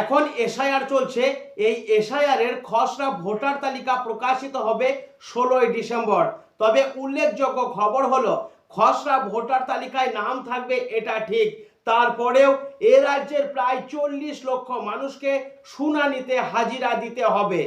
এখন এসআইআর চলছে। এই এসআইআর এর খসড়া ভোটার তালিকা প্রকাশিত হবে ষোলোই ডিসেম্বর। তবে উল্লেখযোগ্য খবর হলো, খসড়া ভোটার তালিকায় নাম থাকবে, এটা ঠিক। তারপরেও এ রাজ্যের প্রায় চল্লিশ লক্ষ মানুষকে শুনানিতে হাজিরা দিতে হবে।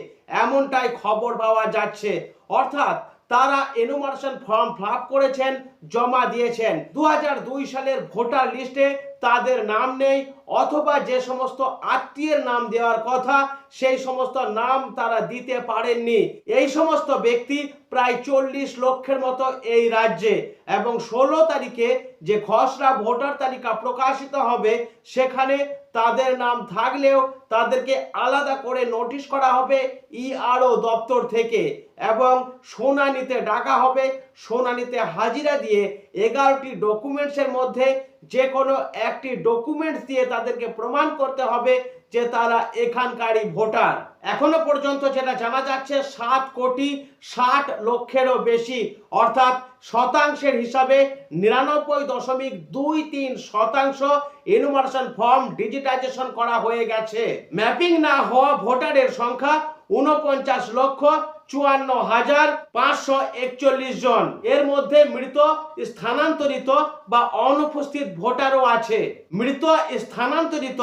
এমনটাই খবর পাওয়া যাচ্ছে। অর্থাৎ তারা এনুমারেশন ফর্ম ফিল করেছেন জমা দিয়েছেন। দু হাজার দুই সালের ভোটার লিস্টে তাদের নাম নেই, অথবা যে সমস্ত আত্মীয়ের নাম দেওয়ার কথা, সেই সমস্ত নাম তারা দিতে পারেননি। এই সমস্ত ব্যক্তি প্রায় চল্লিশ লক্ষের মতো এই রাজ্যে, এবং ষোলো তারিখে যে খসড়া ভোটার তালিকা প্রকাশিত হবে, সেখানে তাদের নাম থাকলেও তাদেরকে আলাদা করে নোটিশ করা হবে ইআরও দপ্তর থেকে, এবং শুনানিতে ডাকা হবে, শুনানিতে হাজিরা দিয়ে এগারোটি ডকুমেন্টসের মধ্যে যে কোনো একটি ডকুমেন্টস দিয়ে তাদেরকে প্রমাণ করতে হবে যে তারা এখানকারই ভোটার। এখনও পর্যন্ত যেটা জানা যাচ্ছে, সাত কোটি ষাট লক্ষেরও বেশি, অর্থাৎ শতাংশের হিসাবে নিরানব্বই দশমিক দুই তিন শতাংশ ইনুমারেশন ফর্ম ডিজিটাইজেশন করা হয়ে গেছে। ম্যাপিং না হওয়া ভোটারের সংখ্যা উনপঞ্চাশ লক্ষ চুয়ান্ন হাজার পাঁচশো একচল্লিশ জন। এর মধ্যে মৃত, স্থানান্তরিত বা অনুপস্থিত ভোটারও আছে। মৃত, স্থানান্তরিত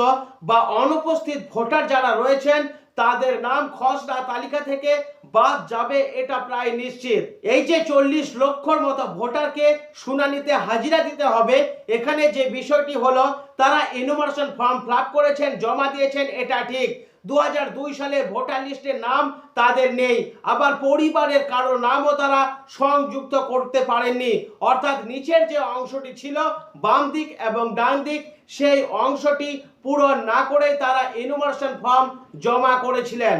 বা অনুপস্থিত ভোটার যারা রয়েছেন, তাদের নাম খসড়া তালিকা থেকে বাদ যাবে এটা প্রায় নিশ্চিত। এই যে চল্লিশ লক্ষর মতো ভোটারকে শুনানিতে হাজিরা দিতে হবে, এখানে যে বিষয়টি হলো, তারা ইনুমারেশন ফর্ম ফিল করেছেন, জমা দিয়েছেন, এটা ঠিক। দু হাজার দুই সালে ভোটার লিস্টের নাম তাদের নেই। আবার পরিবারের কারও নামও তারা সংযুক্ত করতে পারেননি। অর্থাৎ নিচের যে অংশটি ছিল, বাম দিক এবং ডান দিক, সেই অংশটি পূরণ না করেই তারা ইনুমারেশন ফর্ম জমা করেছিলেন।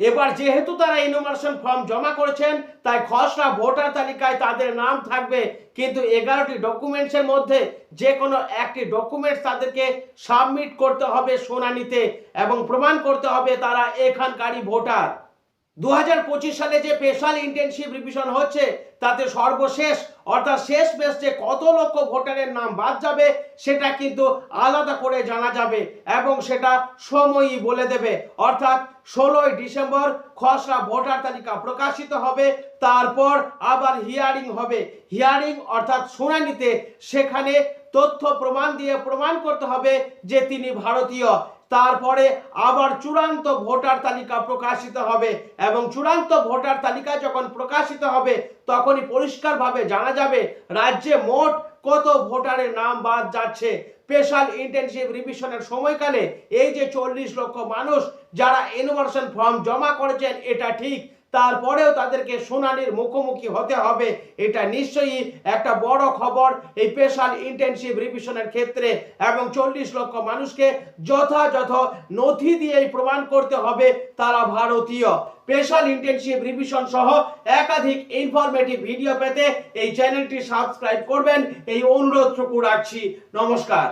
এবার যেহেতু তারা ইনোমেশন ফর্ম জমা করেছেন, তাই খসড়া ভোটার তালিকায় তাদের নাম থাকবে। কিন্তু এগারোটি ডকুমেন্টসের মধ্যে যে কোনো একটি ডকুমেন্টস তাদেরকে সাবমিট করতে হবে শুনানিতে এবং প্রমাণ করতে হবে তারা এখানকারই ভোটার। দু হাজার পঁচিশ সালে যে স্পেশাল ইন্টেনশিপ রিভিশন হচ্ছে তাতে সর্বশেষ, অর্থাৎ শেষ যে কত লক্ষ ভোটারের নাম বাদ যাবে, সেটা কিন্তু আলাদা করে জানা যাবে এবং সেটা সময়ই বলে দেবে। অর্থাৎ ষোলোই ডিসেম্বর খসড়া ভোটার তালিকা প্রকাশিত হবে, তারপর আবার হিয়ারিং হবে। হিয়ারিং অর্থাৎ শুনানিতে সেখানে তথ্য প্রমাণ দিয়ে প্রমাণ করতে হবে যে তিনি ভারতীয়। তারপরে আবার চূড়ান্ত ভোটার তালিকা প্রকাশিত হবে এবং চূড়ান্ত ভোটার তালিকা যখন প্রকাশিত হবে, তখনই পরিষ্কারভাবে জানা যাবে রাজ্যে মোট কত ভোটারের নাম বাদ যাচ্ছে। স্পেশাল ইন্টেনসিভ রিভিশনের সময়কালে এই যে চল্লিশ লক্ষ মানুষ যারা ইনভার্সন ফর্ম জমা করেছেন, এটা ঠিক। তারপরেও তাদেরকে শুনানির মুখোমুখি হতে হবে, এটা নিশ্চয়ই একটা বড় খবর। এই স্পেশাল ইন্টেনসিভ রিভিশনের ক্ষেত্রে এবং চল্লিশ লক্ষ মানুষকে যথাযথ নথি দিয়েই প্রমাণ করতে হবে তারা ভারতীয়। স্পেশাল ইন্টেনসিভ রিভিশন সহ একাধিক ইনফরমেটিভ ভিডিও পেতে এই চ্যানেলটি সাবস্ক্রাইব করবেন। এই অনুরোধটুকু রাখছি। নমস্কার।